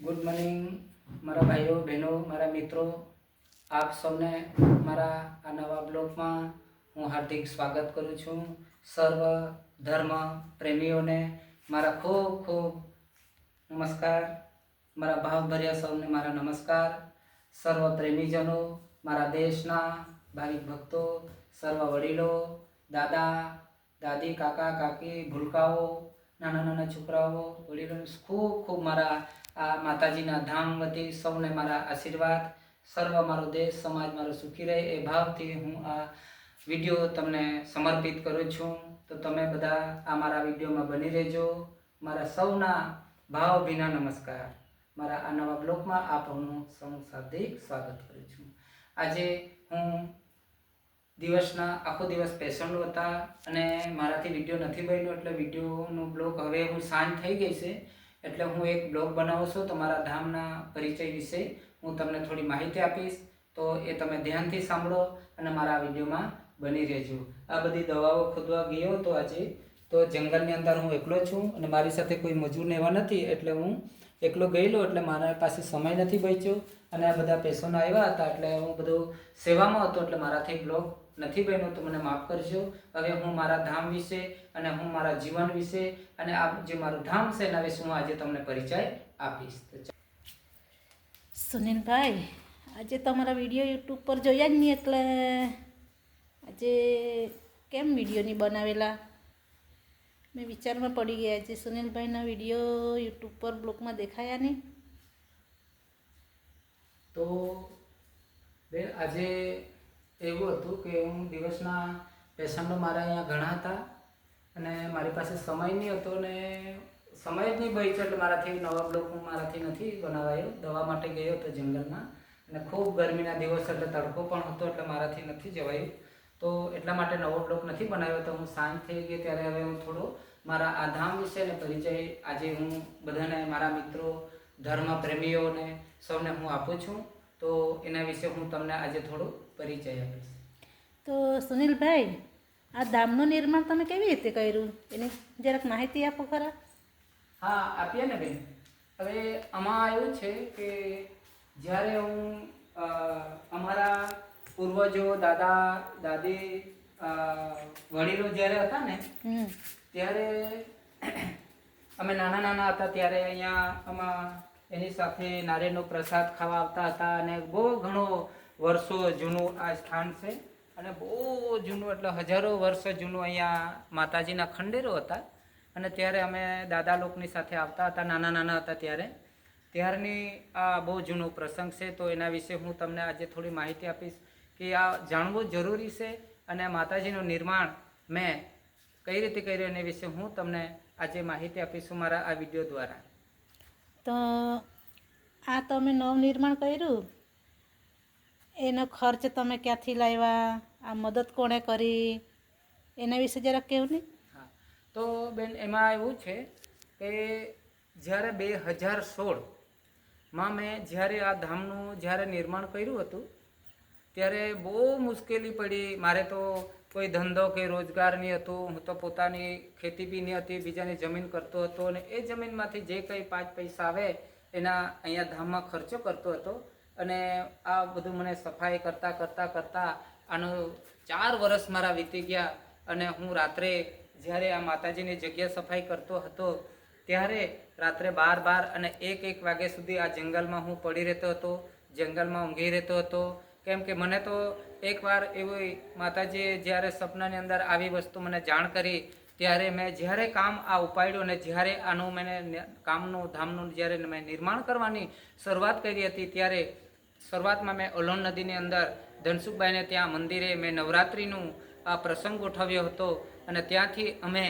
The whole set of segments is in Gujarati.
ગુડ મોર્નિંગ મારા ભાઈઓ, બહેનો, મારા મિત્રો. આપ સૌને મારા આ નવા બ્લોગમાં હું હાર્દિક સ્વાગત કરું છું. સર્વ ધર્મ પ્રેમીઓને મારા ખૂબ ખૂબ નમસ્કાર. મારા ભાવભર્યા સૌને મારા નમસ્કાર. સર્વ પ્રેમીજનો, મારા દેશના ભાવિક ભક્તો, સર્વ વડીલો, દાદા, દાદી, કાકા, કાકી, ભૂલકાઓ, નાના નાના છોકરાઓ વડીલો ખૂબ ખૂબ મારા આ માતાજીના ધામ વતી સૌને મારા આશીર્વાદ. સર્વ મારો દેશ, સમાજ મારો સુખી રહે એ ભાવથી હું આ વીડિયો તમને સમર્પિત કરું છું. તો તમે બધા આ મારા વિડીયોમાં બની રહેજો. મારા સૌના ભાવભીના નમસ્કાર. મારા આ નવા બ્લોગમાં આપનું સૌ શાબ્દિક સ્વાગત કરું છું. આજે હું દિવસના આખો દિવસ પેશન્ટ હતા અને મારાથી વીડિયો નથી બન્યો એટલે વિડીયોનો બ્લોગ હવે હું સાંજ થઈ ગઈ છે. એટલે હું એક બ્લોગ બનાવું છું તમારા ધામના પરિચય વિશે. હું તમને થોડી માહિતી આપીશ, તો એ તમે ધ્યાનથી સાંભળો અને મારા વિડીયોમાં બની રહેજો. આ બધી દવાઓ ખોદવા ગયો હતો આજે. તો જંગલની અંદર હું એકલો છું અને મારી સાથે કોઈ મજૂર એવા નથી, એટલે હું એકલો ગયેલો, એટલે મારા પાસે સમય નથી બચ્યો. અને આ બધા પેશન્ટ આવ્યા હતા, એટલે હું બધું સેવામાં હતો, એટલે મારાથી બ્લોગ નથી બન્યું તો મને માફ કરજો. હવે હું મારા ધામ વિશે અને હું મારા જીવન વિશે અને આ જે મારું ધામ છે એના વિશે હું આજે તમને પરિચય આપીશ. તો સુનિલભાઈ આજે તમારા વીડિયો યુટ્યુબ પર જોયા જ નહીં એટલે આજે કેમ વીડિયો નહીં બનાવેલા? મેં વિચારમાં પડી ગયા છે સુનિલભાઈના વીડિયો યુટ્યુબ પર બ્લોગમાં દેખાયા નહીં. તો બેન આજે એવું હતું કે હું દિવસના પેશન્ટો મારા અહીંયા ઘણા હતા અને મારી પાસે સમય નહીં હતો ને સમય જ નહીં બચ્યો એટલે મારાથી નવા બ્લોક હું મારાથી નથી બનાવાયો. દવા માટે ગયો હતો જંગલમાં અને ખૂબ ગરમીના દિવસ એટલે તડકો પણ હતો એટલે મારાથી નથી જવાયું. તો એટલા માટે નવો બ્લોક નથી બનાવ્યો તો હું સાંજ થઈ ગઈ ત્યારે હવે હું થોડો મારા આ ધામ વિશે ને પરિચય આજે હું બધાને મારા મિત્રો, ધર્મ પ્રેમીઓને સૌને હું આપું છું. તો એના વિશે હું તમને આજે થોડો પરિચય આપીશ તો સુનિલભાઈ આ ધામનું નિર્માણ તમે કેવી રીતે કર્યું? એની જરાક માહિતી આપો ખરા. હા આપીએ ને બેન. હવે આમાં એવું છે કે જ્યારે હું અમારા પૂર્વજો દાદા દાદી વડીલો જ્યારે હતા ને ત્યારે અમે નાના નાના હતા ત્યારે અહીંયા આમાં એની સાથે નારિયેળનો પ્રસાદ ખાવા આવતા હતા અને બહુ ઘણો વર્ષો જૂનું આ સ્થાન છે. અને બહુ જૂનું, એટલે હજારો વર્ષ જૂનું અહીંયા માતાજીના ખંડેરો હતા. અને ત્યારે અમે દાદા લોકની સાથે આવતા હતા, નાના નાના હતા ત્યારે. ત્યારની આ બહુ જૂનો પ્રસંગ છે, તો એના વિશે હું તમને આજે થોડી માહિતી આપીશ કે આ જાણવું જરૂરી છે અને માતાજીનું નિર્માણ મેં કઈ રીતે કર્યું એના વિશે હું તમને આજે માહિતી આપીશું મારા આ વીડિયો દ્વારા. તો આ તમે નવનિર્માણ કર્યું? એનો ખર્ચ તમે ક્યાંથી લાવ્યા? આ મદદ કોણે કરી? એના વિશે જરાક નહીં હા. તો બેન, એમાં એવું છે કે જ્યારે બે હજાર સોળમાં મેં જ્યારે આ ધામનું જ્યારે નિર્માણ કર્યું હતું, ત્યારે બહુ મુશ્કેલી પડી. મારે તો કોઈ ધંધો કે રોજગાર નહીં હતું. હું તો પોતાની ખેતી બી નહીં હતી. બીજાની જમીન કરતો હતો અને એ જમીનમાંથી જે કંઈ પાંચ પૈસા આવે એના અહીંયા ધામમાં ખર્ચો કરતો હતો. અને આ બધું મને સફાઈ કરતાં કરતાં કરતાં આનું ચાર વર્ષ મારા વીતી ગયા અને હું રાત્રે જ્યારે આ માતાજીની જગ્યા સફાઈ કરતો હતો, ત્યારે રાત્રે બાર બાર અને એક એક વાગ્યા સુધી આ જંગલમાં હું પડી રહેતો હતો, જંગલમાં ઊંઘી રહેતો હતો. કેમ કે મને તો એકવાર એવી માતાજીએ જ્યારે સપનાની અંદર આવી વસ્તુ મને જાણ કરી, ત્યારે મેં જ્યારે કામ આ ઉપાડ્યું અને જ્યારે આનું મેં કામનું ધામનું જ્યારે મેં નિર્માણ કરવાની શરૂઆત કરી હતી, ત્યારે શરૂઆતમાં મેં ઓલોન નદીની અંદર ધનસુખભાઈને ત્યાં મંદિરે મેં નવરાત્રિનું આ પ્રસંગ ગોઠવ્યો હતો અને ત્યાંથી અમે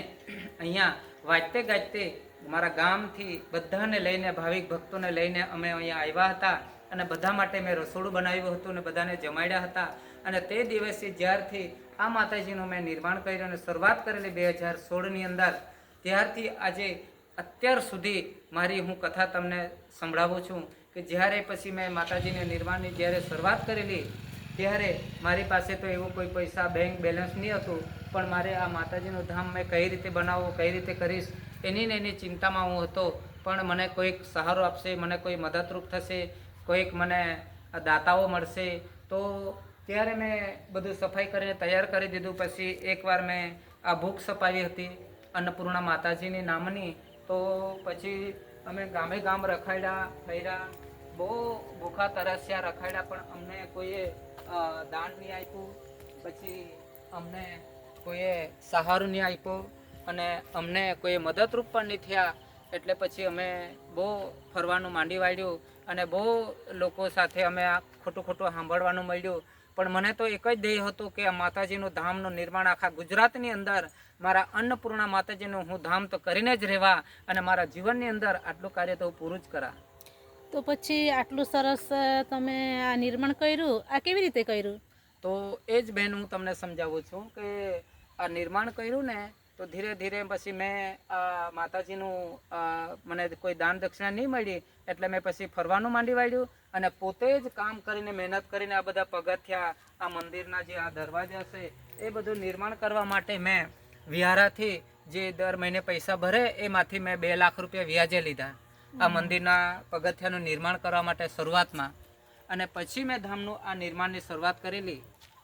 અહીંયા વાજતે ગાજતે મારા ગામથી બધાને લઈને, ભાવિક ભક્તોને લઈને અમે અહીંયા આવ્યા હતા અને બધા માટે મેં રસોડું બનાવ્યું હતું અને બધાને જમાડ્યા હતા. અને તે દિવસે જ્યારથી આ માતાજીનું મેં નિર્માણ કર્યું અને શરૂઆત કરેલી બે હજાર સોળની અંદર, ત્યારથી આજે અત્યાર સુધી મારી હું કથા તમને સંભળાવું છું. કે જ્યારે પછી મેં માતાજીને નિર્માણની જ્યારે શરૂઆત કરેલી, ત્યારે મારી પાસે તો એવું કોઈ પૈસા બેંક બેલેન્સ નહીં હતું, પણ મારે આ માતાજીનું ધામ મેં કઈ રીતે બનાવવું, કઈ રીતે કરીશ, એની ને એની ચિંતામાં હું હતો. પણ મને કોઈક સહારો આપશે, મને કોઈ મદદરૂપ થશે, કોઈક મને દાતાઓ મળશે. તો ત્યારે મેં બધું સફાઈ કરીને તૈયાર કરી દીધું. પછી એકવાર મેં આ ભૂખ સપાવી હતી, અન્નપૂર્ણા માતાજીની નામની. તો પછી અમે ગામે ગામ રખાડ્યા ફર્યા બહુ ભૂખા તરસ્યા રખાડ્યા પણ અમને કોઈએ દાન નહીં આપ્યું. પછી અમને કોઈએ સહારો નહીં આપ્યો અને અમને કોઈ મદદરૂપ પણ નહીં થયા. એટલે પછી અમે બહુ ફરવાનું માંડી વાળ્યું અને બહુ લોકો સાથે અમે આ ખોટું ખોટું સાંભળવાનું મળ્યું. પણ મને તો એક જ ધ્યેય હતું કે માતાજીનું ધામનું નિર્માણ આખા ગુજરાતની અંદર મારા અન્નપૂર્ણા માતાજીનું હું ધામ તો કરીને જ રહેવા અને મારા જીવનની અંદર આટલું કાર્ય તો હું પૂરું જ કરા. તો પછી આટલું સરસ તમે આ નિર્માણ કર્યું. આ કેવી રીતે કર્યું? તો એ જ બહેન હું તમને સમજાવું છું કે આ નિર્માણ કર્યું ને તો ધીરે ધીરે પછી મેં આ માતાજીનું મને કોઈ દાન દક્ષિણા નહીં મળી એટલે મેં પછી ફરવાનું માંડી વાળ્યું અને પોતે જ કામ કરીને મહેનત કરીને આ બધા પગથિયા આ મંદિરના જે આ દરવાજા છે એ બધું નિર્માણ કરવા માટે મેં વિહારાથી જે દર મહિને પૈસા ભરે એમાંથી મેં બે લાખ રૂપિયા વ્યાજે લીધા. આ મંદિરના પગથિયાનું નિર્માણ કરવા માટે શરૂઆતમાં. અને પછી મેં ધામનું આ નિર્માણની શરૂઆત કરેલી.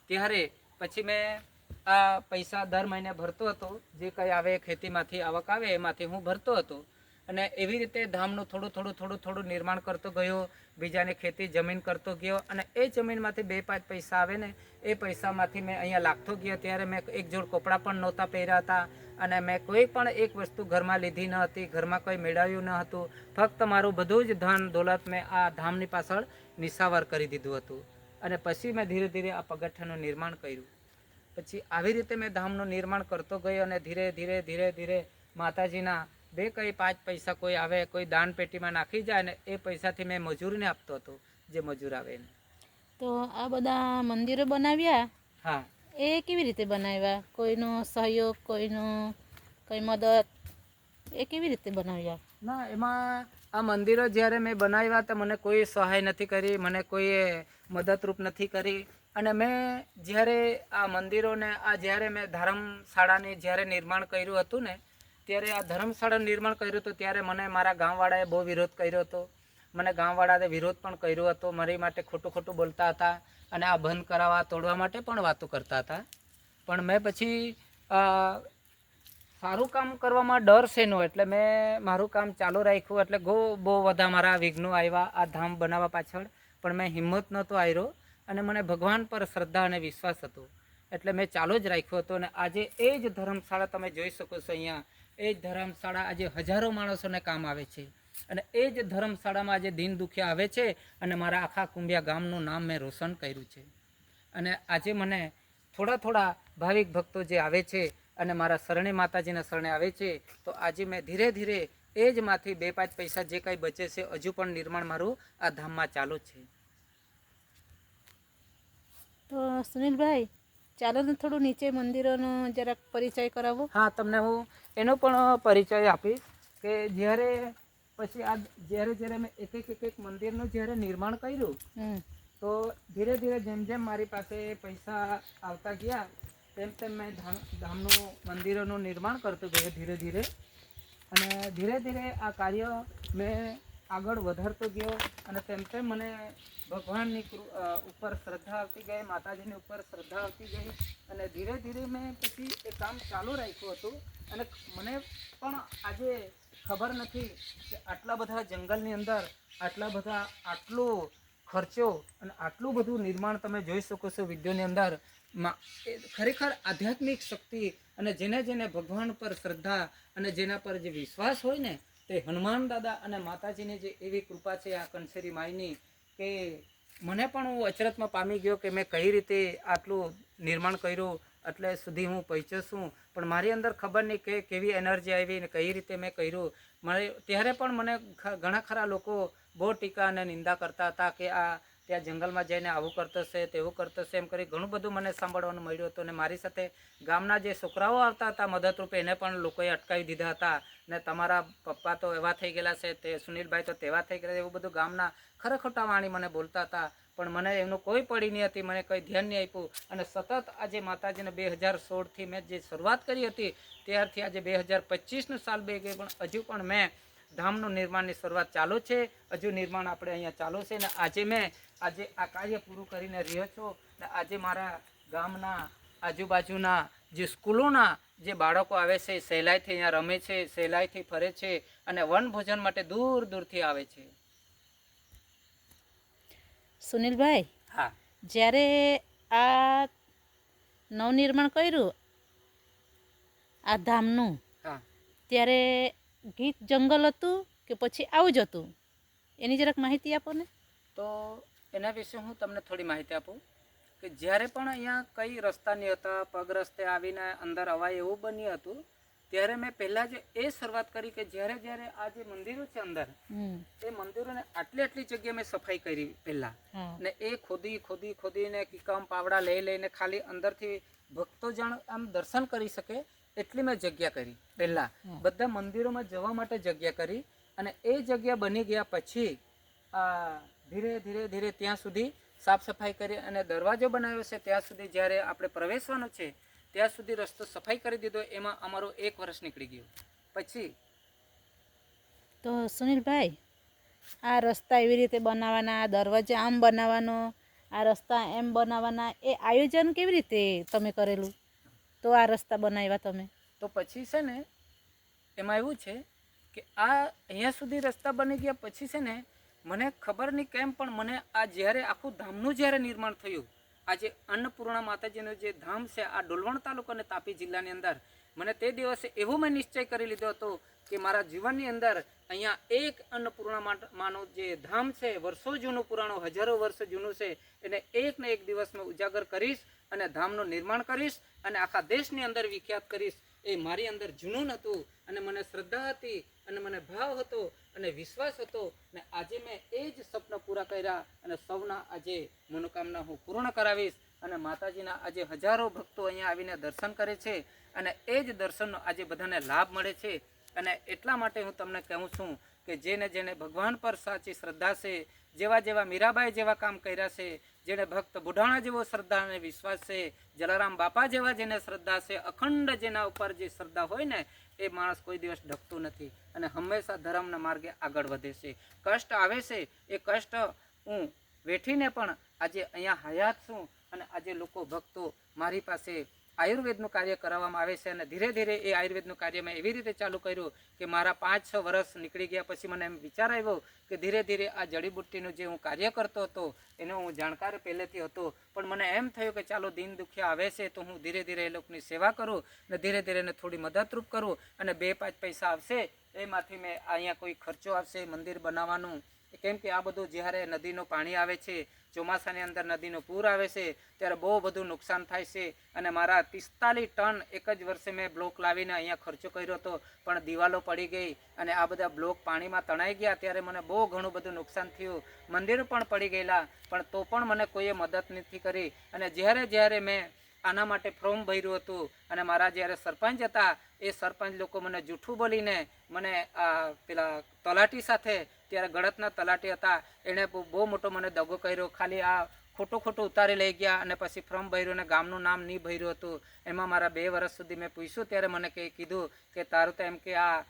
ત્યારે પછી મેં આ પૈસા દર મહિને ભરતો હતો. જે કંઈ આવે ખેતીમાંથી આવક આવે એમાંથી હું ભરતો હતો. અને એવી રીતે ધામનું થોડું થોડું થોડું થોડું નિર્માણ કરતો ગયો. બીજાને ખેતી જમીન કરતો ગયો અને એ જમીનમાંથી બે પાંચ પૈસા આવે ને, એ પૈસામાંથી મેં અહીંયા લાગતો ગયો. ત્યારે મેં એક જોડ કપડાં પણ નહોતા પહેર્યા હતા અને મેં કોઈ પણ એક વસ્તુ ઘરમાં લીધી ન હતી, ઘરમાં કોઈ મેળવ્યું ન હતું. ફક્ત મારું બધું જ ધન દોલત મેં આ ધામની પાછળ નિશાવર કરી દીધું હતું. અને પછી મેં ધીરે ધીરે આ પગથિયાનું નિર્માણ કર્યું. પછી આવી રીતે મેં ધામનું નિર્માણ કરતો ગયો અને ધીરે ધીરે ધીરે ધીરે માતાજીના બે કંઈ પાંચ પૈસા કોઈ આવે કોઈ દાન પેટીમાં નાખી જાય ને એ પૈસાથી મેં મજૂરને આપતો હતો જે મજૂર આવે એને. તો આ બધા મંદિરો બનાવ્યા? હા. એ કેવી રીતે બનાવ્યા? કોઈનો સહયોગ કોઈનો કઈ મદદ એ કેવી રીતે બનાવ્યા? ના એમાં આ મંદિરો જ્યારે મેં બનાવ્યા તો મને કોઈ સહાય નથી કરી મને કોઈએ મદદરૂપ નથી કરી. અને મેં જ્યારે આ મંદિરોને આ જ્યારે મેં ધર્મશાળાને જ્યારે નિર્માણ કર્યું હતું ને ત્યારે આ ધર્મશાળા નિર્માણ કર્યું હતું, ત્યારે મને મારા ગામવાળાએ બહુ વિરોધ કર્યો હતો. મને ગામવાળાએ વિરોધ પણ કર્યો હતો, મારી માટે ખોટું ખોટું બોલતા હતા અને આ બંધ કરાવવા, તોડવા માટે પણ વાતો કરતા હતા. પણ મેં પછી સારું કામ કરવામાં ડર શેનો? એટલે મેં મારું કામ ચાલુ રાખ્યું, એટલે ગો, બહુ બધા મારા વિઘ્નો આવ્યા આ ધામ બનાવવા પાછળ. પણ મેં હિંમત નહોતો આવ્યો અને મને ભગવાન પર શ્રદ્ધા અને વિશ્વાસ હતો. એટલે મેં ચાલુ જ રાખ્યો હતો અને આજે એ જ ધર્મશાળા તમે જોઈ શકો છો અહીંયા. એ જ ધર્મશાળા આજે હજારો માણસોને કામ આવે છે. અને એ જ ધર્મશાળામાં આજે દિન દુખ્યા આવે છે અને મારા આખા કુંભિયા ગામનું નામ મેં રોશન કર્યું છે. અને આજે મને થોડા થોડા ભાવિક ભક્તો જે આવે છે અને મારા શરણે માતાજીના શરણે આવે છે, તો આજે મેં ધીરે ધીરે એ જ માંથી બે પાંચ પૈસા જે કાંઈ બચે છે, હજુ પણ નિર્માણ મારું આ ધામમાં ચાલુ છે. તો સુનિલભાઈ ચાલો ને થોડું નીચે મંદિરોનો જરાક પરિચય કરાવો. હા તમને હું એનો પણ પરિચય આપીશ કે જ્યારે પછી આ જ્યારે જ્યારે મેં એક એક એક એક મંદિરનું જ્યારે નિર્માણ કર્યું તો ધીરે ધીરે જેમ જેમ મારી પાસે પૈસા આવતા ગયા તેમ તેમ મેં ધામ ધામનું મંદિરોનું નિર્માણ કરતો ગયો ધીરે ધીરે. અને ધીરે ધીરે આ કાર્ય મેં આગળ વધારતો ગયો અને તેમ તેમ મને ભગવાનની ઉપર શ્રદ્ધા આવતી ગઈ, માતાજીની ઉપર શ્રદ્ધા આવતી ગઈ અને ધીરે ધીરે મેં પછી એ કામ ચાલુ રાખ્યું હતું અને મને પણ આજે ખબર નથી કે આટલા બધા જંગલની અંદર આટલા બધા આટલો ખર્ચો અને આટલું બધું નિર્માણ તમે જોઈ શકો છો વિડીયોની અંદર ખરેખર આધ્યાત્મિક શક્તિ અને જેને જેને ભગવાન પર શ્રદ્ધા અને જેના પર જે વિશ્વાસ હોય ને તે હનુમાન દાદા અને માતાજીની જે એવી કૃપા છે આ કંસેરી માઈની કે મને પણ હું અચરતમાં પામી ગયો કે મેં કઈ રીતે આટલું નિર્માણ કર્યું, એટલે સુધી હું પહોંચ્યો છું. પણ મારી અંદર ખબર નહીં કે કેવી એનર્જી આવી ને કઈ રીતે મેં કર્યું. મને ત્યારે પણ મને ઘણા ખરા લોકો બહુ ટીકા અને નિંદા કરતા હતા કે આ ત્યાં જંગલમાં જઈને આવું કરતો છે તેવું કરતો છે એમ કરી ઘણું બધું મને સાંભળવાનું મળ્યું હતું અને મારી સાથે ગામના જે છોકરાઓ આવતા હતા મદદરૂપે એને પણ લોકોએ અટકાવી દીધા હતા. ને તમારા પપ્પા તો એવા થઈ ગયેલા છે, તે સુનિલભાઈ તો તેવા થઈ ગયા એવું બધું ગામના ખરેખોટા વાણી મને બોલતા હતા. પણ મને એમનું કોઈ પડી નહીં હતી, મને કોઈ ધ્યાન નહીં આપ્યું. અને સતત આજે માતાજીને બે હજાર સોળથી મેં જે શરૂઆત કરી હતી, ત્યારથી આજે બે હજાર પચીસનું સાલ બે ગઈ, પણ હજુ પણ મેં ધામનું નિર્માણની શરૂઆત ચાલુ છે. હજુ નિર્માણ આપણે અહીંયા ચાલુ છે ને આજે મેં આજે આ કાર્ય પૂરું કરીને રહ્યો છું. ને આજે મારા ગામના આજુબાજુના જે સ્કૂલોના જે બાળકો આવે છે સહેલાઈથી અહીંયા રમે છે સહેલાઈથી ફરે છે અને વનભોજન માટે દૂર દૂરથી આવે છે. સુનિલભાઈ? હા. જ્યારે આ નવનિર્માણ કર્યું આ ધામનું હા. ત્યારે ગીત જંગલ હતું કે પછી આવું જ હતું? એની જરાક માહિતી આપો ને. તો એના વિશે હું તમને થોડી માહિતી આપું. કે જ્યારે પણ અહીંયા કઈ રસ્તા નહીં હતા પગ રસ્તે આવીને અંદર અવાય એવું બન્યું હતું ત્યારે મેં પહેલાં જ એ શરૂઆત કરી કે જ્યારે જ્યારે આ જે મંદિરો છે અંદર એ મંદિરોને આટલી આટલી જગ્યાએ મેં સફાઈ કરી પહેલાં. ને એ ખોદી ખોદી ખોદીને કિકમ પાવડા લઈ લઈને ખાલી અંદરથી ભક્તો જાણ આમ દર્શન કરી શકે એટલી મેં જગ્યા કરી પહેલાં. બધા મંદિરોમાં જવા માટે જગ્યા કરી અને એ જગ્યા બની ગયા પછી આ ધીરે ધીરે ધીરે ત્યાં સુધી સાફ સફાઈ કરી અને દરવાજો બનાવ્યો છે ત્યાં સુધી જ્યારે આપણે પ્રવેશવાનો છે ત્યાં સુધી રસ્તો સફાઈ કરી દીધો એમાં અમારું એક વર્ષ નીકળી ગયું. પછી તો સુનિલભાઈ આ રસ્તા એવી રીતે બનાવવાના આ દરવાજા આમ બનાવવાનો આ રસ્તા એમ બનાવવાના એ આયોજન કેવી રીતે તમે કરેલું? તો આ રસ્તા બનાવ્યા તમે? તો પછી છે ને એમાં એવું છે કે આ અહીંયા સુધી રસ્તા બની ગયા પછી છે ને મને ખબર નહીં કેમ, પણ મને આ જ્યારે આખું ધામનું જ્યારે નિર્માણ થયું, આજે અન્નપૂર્ણા માતાજીનું જે ધામ છે, આ ડોલવણ તાલુકો અને તાપી જિલ્લાની અંદર, મને તે દિવસે એવો મેં નિશ્ચય કરી લીધો હતો કે મારા જીવનની અંદર અહીંયા એક અન્નપૂર્ણા માનું જે ધામ છે, વર્ષો જૂનું પુરાણું, હજારો વર્ષ જૂનું છે, એને એક ને એક દિવસ મેં ઉજાગર કરીશ અને ધામનું નિર્માણ કરીશ અને આખા દેશની અંદર વિખ્યાત કરીશ. એ મારી અંદર જુનૂન હતું અને મને શ્રદ્ધા હતી અને મને ભાવ હતો અને વિશ્વાસ હતો અને આજે મેં એ જ સ્વપ્ન પૂરા કર્યા અને સૌના આજે મનોકામના હું પૂર્ણ કરાવીશ અને માતાજીના આજે હજારો ભક્તો અહીંયા આવીને દર્શન કરે છે અને એ જ દર્શનનો આજે બધાને લાભ મળે છે. અને એટલા માટે હું તમને કહું છું કે જેને જેને ભગવાન પર સાચી શ્રદ્ધા છે, જેવા જેવા મીરાબાઈ જેવા કામ કર્યા છે જેને ભક્ત બુઢાણા જેવો શ્રદ્ધા અને વિશ્વાસ છે, જલારામ બાપા જેવા જેને શ્રદ્ધા છે, અખંડ જેના ઉપર જે શ્રદ્ધા હોય ને, એ માણસ કોઈ દિવસ ઢકતો નથી અને હંમેશા ધર્મના માર્ગે આગળ વધે છે. કષ્ટ આવે છે, એ કષ્ટ હું વેઠીને પણ આજે અહીંયા હયાત છું અને આજે લોકો ભક્તો મારી પાસે આયુર્વેદનું કાર્ય કરાવવામાં આવે છે અને ધીરે ધીરે એ આયુર્વેદનું કાર્ય મેં એવી રીતે ચાલુ કર્યું કે મારા પાંચ છ વર્ષ નીકળી ગયા પછી મને એમ વિચાર આવ્યો કે ધીરે ધીરે આ જડીબુટ્ટીનું જે હું કાર્ય કરતો હતો, એનો હું જાણકાર પહેલેથી હતો. પણ મને એમ થયું કે ચાલો દિન દુખ્યા આવે છે તો હું ધીરે ધીરે એ લોકોની સેવા કરું અને ધીરે ધીરે એને થોડી મદદરૂપ કરું અને બે પાંચ પૈસા આવશે એમાંથી મેં અહીંયા કોઈ ખર્ચો આવશે, મંદિર બનાવવાનું. કેમ કે આ બધું જ્યારે નદીનું પાણી આવે છે ચોમાસાની અંદર નદીનું પૂર આવે છે, ત્યારે બહુ બધું નુકસાન થાય છે. અને મારા પિસ્તાલીસ ટન એક જ વર્ષે મેં બ્લોક લાવીને અહીંયા ખર્ચો કર્યો હતો, પણ દિવાલો પડી ગઈ અને આ બધા બ્લોક પાણીમાં તણાઈ ગયા, ત્યારે મને બહુ ઘણું બધું નુકસાન થયું. મંદિરો પણ પડી ગયેલા, પણ તો પણ મને કોઈએ મદદ નથી કરી. અને જ્યારે જ્યારે મેં આના માટે ફોર્મ ભર્યું હતું અને મારા જ્યારે સરપંચ હતા, એ સરપંચ લોકો મને જૂઠું બોલીને મને પેલા તલાટી સાથે ત્યારે ગળતના તલાટી હતા. એણે બહુ મોટો મને દગો કર્યો. ખાલી આ ખોટું ખોટું ઉતારી લઈ ગયા અને પછી ફ્રોમ ભર્યું અને ગામનું નામ નહીં ભર્યું હતું. એમાં મારા બે વર્ષ સુધી મેં પૂછ્યું. ત્યારે મને કંઈ કીધું કે તારું તો એમ કે આ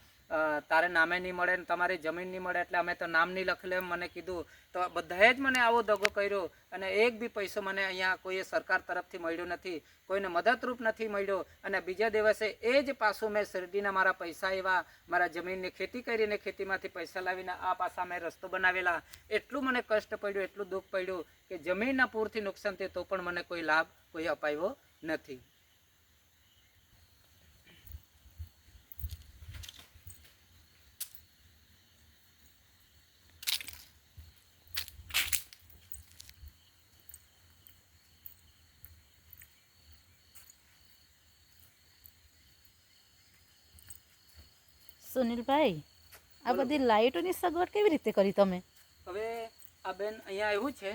તારે નામે નહીં મળે ને તમારી જમીન નહીં મળે એટલે અમે તો નામ નહીં લખેલું મને કીધું. તો બધાએ જ મને આવો દગો કર્યો અને એક બી પૈસો મને અહીંયા કોઈએ સરકાર તરફથી મળ્યો નથી, કોઈને મદદરૂપ નથી મળ્યો અને બીજા દિવસે એ જ પાછું મેં શેરડીના મારા પૈસા એવા મારા જમીનની ખેતી કરીને ખેતીમાંથી પૈસા લાવીને આ પાછા મેં રસ્તો બનાવેલા. એટલું મને કષ્ટ પડ્યું, એટલું દુઃખ પડ્યું કે જમીનના પૂરથી નુકસાન થયું તો પણ મને કોઈ લાભ કોઈ અપાયો નથી. સુનિલભાઈ આ બધી લાઇટોની સગવડ કેવી રીતે કરી તમે? હવે આ બેન અહીંયા એવું છે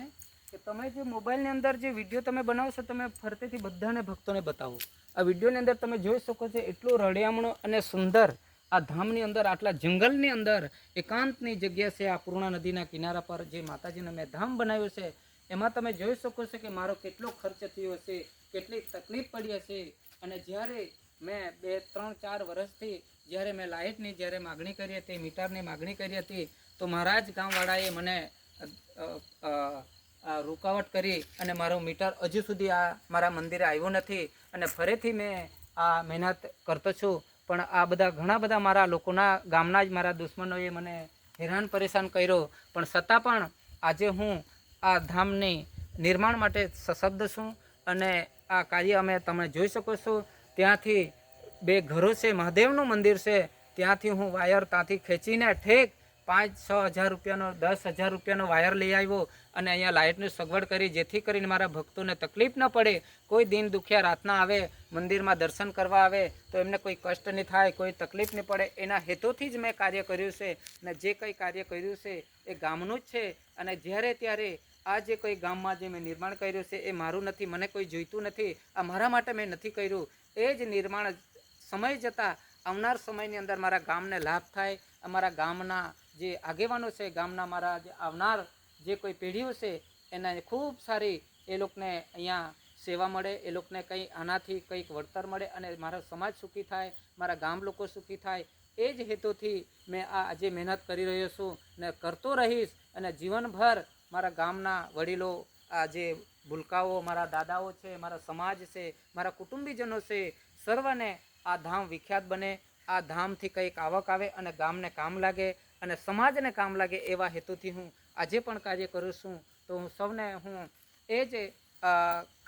કે તમે જે મોબાઈલની અંદર જે વીડિયો તમે બનાવો છો તમે ફરતેથી બધાને ભક્તોને બતાવો. આ વિડીયોની અંદર તમે જોઈ શકો છો એટલું રળિયામણું અને સુંદર આ ધામની અંદર આટલા જંગલની અંદર એકાંતની જગ્યા છે આ પૂર્ણા નદીના કિનારા પર જે માતાજીને મેં ધામ બનાવ્યું છે. એમાં તમે જોઈ શકો છો કે મારો કેટલો ખર્ચ થયો હશે કેટલી તકલીફ પડી હશે. અને જ્યારે મેં બે ત્રણ ચાર વર્ષથી જ્યારે મેં લાઇટની જ્યારે માગણી કરી હતી, મીટરની માગણી કરી હતી, તો મારા જ ગામવાળાએ મને રૂકાવટ કરી અને મારું મીટર હજુ સુધી આ મારા મંદિરે આવ્યું નથી અને ફરીથી મેં આ મહેનત કરતો છું. પણ આ બધા ઘણા બધા મારા લોકોના ગામના જ મારા દુશ્મનોએ મને હેરાન પરેશાન કર્યો. પણ છતાં પણ આજે હું આ ધામની નિર્માણ માટે સશબ્દ છું અને આ કાર્ય અમે તમે જોઈ શકો છો. ત્યાંથી બે ઘરો છે, મહાદેવનું મંદિર છે. ત્યાંથી હું વાયર ત્યાંથી ખેંચીને ઠેક પાંચ, છ હજાર રૂપિયાનો, દસ હજાર રૂપિયાનો વાયર લઈ આવ્યો અને અહીંયા લાઇટની સગવડ કરી, જેથી કરીને મારા ભક્તોને તકલીફ ન પડે. કોઈ દિન દુખિયા રાતના આવે, મંદિરમાં દર્શન કરવા આવે, તો એમને કોઈ કષ્ટ નહીં થાય, કોઈ તકલીફ નહીં પડે. એના હેતુથી જ મેં કાર્ય કર્યું છે અને જે કંઈ કાર્ય કર્યું છે એ ગામનું જ છે. અને જ્યારે ત્યારે આ જે કોઈ ગામમાં જે મેં નિર્માણ કર્યું છે એ મારું નથી, મને કોઈ જોઈતું નથી. આ મારા માટે મેં નથી કર્યું. એ જ નિર્માણ સમય જતાં આવનાર સમયની અંદર મારા ગામને લાભ થાય, અમારા ગામના જે આગેવાનો છે, ગામના મારા જે આવનાર જે કોઈ પેઢીઓ છે, એને ખૂબ સારી એ લોકોને અહીંયા સેવા મળે, એ લોકોને કંઈ આનાથી કંઈક વળતર મળે અને મારો સમાજ સુખી થાય, મારા ગામ લોકો સુખી થાય, એ જ હેતુથી મેં આ આજે મહેનત કરી રહ્યો છું ને કરતો રહીશ અને જીવનભર મારા ગામના વડીલો, આ જે ભૂલકાઓ મારા દાદાઓ છે, મારા સમાજ છે, મારા કુટુંબીજનો છે, સર્વને આ ધામ વિખ્યાત બને, આ ધામથી કંઈક આવક આવે અને ગામને કામ લાગે અને સમાજને કામ લાગે એવા હેતુથી હું આજે પણ કાર્ય કરું છું. તો હું સૌને હું એ જ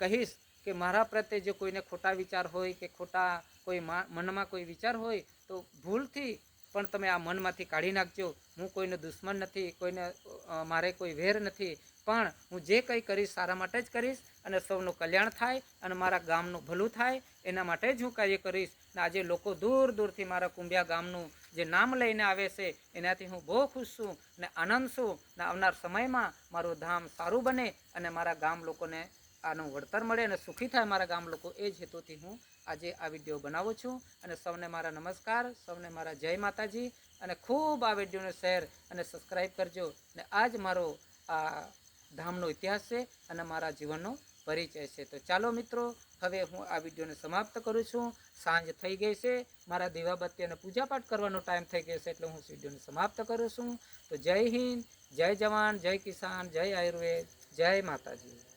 કહીશ કે મારા પ્રત્યે જો કોઈને ખોટા વિચાર હોય કે ખોટા કોઈ મનમાં કોઈ વિચાર હોય તો ભૂલથી પણ તમે આ મનમાંથી કાઢી નાખજો. હું કોઈનો દુશ્મન નથી, કોઈને મારે કોઈ વેર નથી. પણ હું જે કંઈ કરીશ સારા માટે જ કરીશ અને સૌનું કલ્યાણ થાય અને મારા ગામનું ભલું થાય. એના માટે જ હું કાર્ય કરીશ. આજે લોકો દૂર દૂરથી મારા કુંભિયા ગામનું જે નામ લઈને આવે છે, એનાથી હું બહુ ખુશ છું ને આનંદ છું ને આવનાર સમયમાં મારું ધામ સારું બને અને મારા ગામ લોકોને આનું વળતર મળે અને સુખી થાય મારા ગામ લોકો. એ જ હેતુથી હું આજે આ વીડિયો બનાવું છું અને સૌને મારા નમસ્કાર, સૌને મારા જય માતાજી અને ખૂબ આ વિડીયોને શેર અને સબસ્ક્રાઈબ કરજો ને આ જ મારો આ ધામનો ઇતિહાસ છે અને મારા જીવનનો પરિચય છે. તો ચાલો મિત્રો, હવે હું આ વિડીયોને સમાપ્ત કરું છું. સાંજ થઈ ગઈ છે. મારા દીવાબત્તી અને પૂજાપાઠ કરવાનો ટાઈમ થઈ ગયો છે એટલે હું વિડીયોને સમાપ્ત કરું છું. તો જય હિન્દ, જય જવાન, જય કિસાન, જય આયુર્વેદ, જય માતાજી.